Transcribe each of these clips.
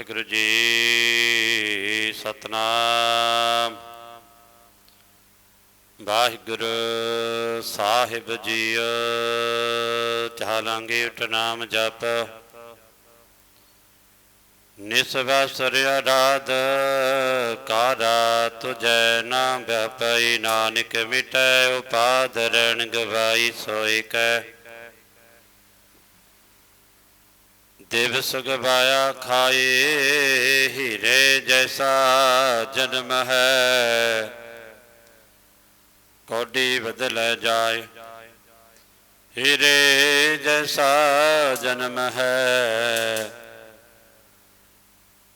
ਵਾਹਿਗੁਰੂ ਜੀ ਸਤਨਾਮ। ਵਾਹਿਗੁਰੂ ਸਾਹਿਬ ਜੀਓ, ਚਾਲਾਂਗੇ ਉਠ ਨਾਮ ਜਪ। ਨਿਸਵਾ ਸਰਿਆ ਰਾਧ, ਕਾਰਾ ਤੁਜੈ ਨਾਮ ਬਪਈ ਨਾਨਕ ਮਿਟੈ ਉਪਾਦ, ਰਣ ਗਵਾਈ ਸੋਇ ਕੈ। ਦਿਵਸ ਗਵਾਇਆ ਖਾਏ ਹੀਰੇ ਜੈਸਾ ਜਨਮ ਹੈ। ਕੋਡੀ ਬਦਲ ਜਾਏ, ਹੀਰੇ ਜੈਸਾ ਜਨਮ ਹੈ।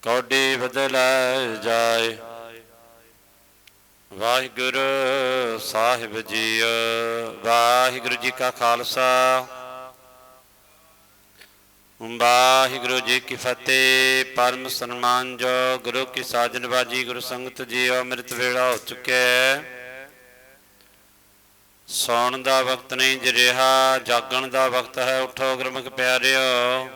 ਕੋਡੀ ਬਦਲ ਜਾਏ, ਵਾਹਿਗੁਰੂ ਸਾਹਿਬ ਜੀਓ, ਵਾਹਿਗੁਰੂ ਜੀ ਕਾ ਖਾਲਸਾ। ਵਾਹਿਗੁਰੂ ਜੀ ਕੀ ਫਤਿਹ, ਪਰਮ ਸਨਮਾਨ ਜੋ ਗੁਰੂ ਕੀ ਸਾਜਨਬਾਜੀ ਗੁਰੂ ਸੰਗਤ ਜੀ ਅੰਮ੍ਰਿਤ ਵੇਲਾ ਹੋ ਚੁੱਕਿਆ ਹੈ। ਸੌਣ ਦਾ ਵਕਤ ਨਹੀਂ ਜ ਰਿਹਾ, ਜਾਗਣ ਦਾ ਵਕਤ ਹੈ। ਉਠੋ ਗੁਰਮੁਖ ਪਿਆਰਿਓ।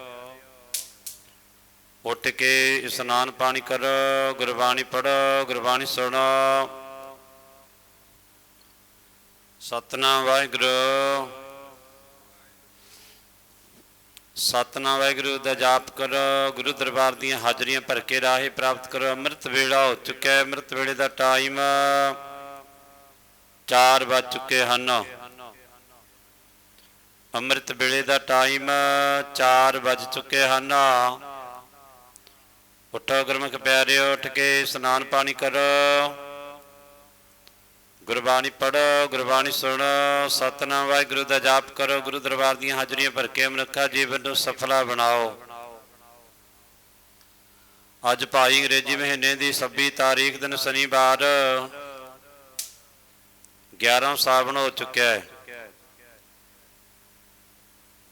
ਉੱਠ ਕੇ ਇਸ਼ਨਾਨ ਪਾਣੀ ਕਰੋ, ਗੁਰਬਾਣੀ ਪੜੋ ਗੁਰਬਾਣੀ ਸੁਣੋ। ਸਤਨਾਮ ਵਾਹਿਗੁਰੂ। ਸਤਨਾਮ ਵਾਹਿਗੁਰੂ ਦਾ ਜਾਪ ਕਰੋ, ਗੁਰੂ ਦਰਬਾਰ ਦੀਆਂ ਹਾਜ਼ਰੀਆਂ ਭਰ ਕੇ ਰਾਹੇ ਪ੍ਰਾਪਤ ਕਰੋ। ਅੰਮ੍ਰਿਤ ਵੇਲਾ ਹੋ ਚੁੱਕਾ ਹੈ, ਅੰਮ੍ਰਿਤ ਵੇਲੇ ਦਾ ਟਾਈਮ 4 ਵੱਜ ਚੁੱਕੇ ਹਨ। ਅੰਮ੍ਰਿਤ ਵੇਲੇ ਦਾ ਟਾਈਮ 4 ਵੱਜ ਚੁੱਕੇ ਹਨ। ਉੱਠੋ ਗੁਰਮੁਖ ਪਿਆਰਿਓ, ਉੱਠ ਕੇ ਇਸ਼ਨਾਨ ਪਾਣੀ ਕਰੋ। ਗੁਰਬਾਣੀ ਪੜੋ ਗੁਰਬਾਣੀ ਸੁਣੋ, ਸਤਨਾਮ ਵਾਹਿਗੁਰੂ ਦਾ ਜਾਪ ਕਰੋ, ਗੁਰੂ ਦਰਬਾਰ ਦੀਆਂ ਹਾਜ਼ਰੀਆਂ ਭਰ ਕੇ ਮਨੁੱਖਾ ਜੀਵਨ ਨੂੰ ਸਫਲਾ ਬਣਾਓ। ਅੱਜ ਭਾਈ ਅੰਗਰੇਜ਼ੀ ਮਹੀਨੇ ਦੀ 26 ਤਾਰੀਖ ਦਿਨ ਸ਼ਨੀਵਾਰ 11 ਸਾਵਣ ਹੋ ਚੁੱਕਿਆ ਹੈ।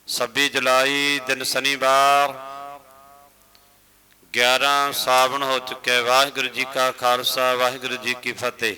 26 ਜੁਲਾਈ ਦਿਨ ਸ਼ਨੀਵਾਰ 11 ਸਾਵਣ ਹੋ ਚੁੱਕਿਆ ਹੈ। ਵਾਹਿਗੁਰੂ ਜੀ ਕਾ ਖਾਲਸਾ, ਵਾਹਿਗੁਰੂ ਜੀ ਕੀ ਫਤਿਹ।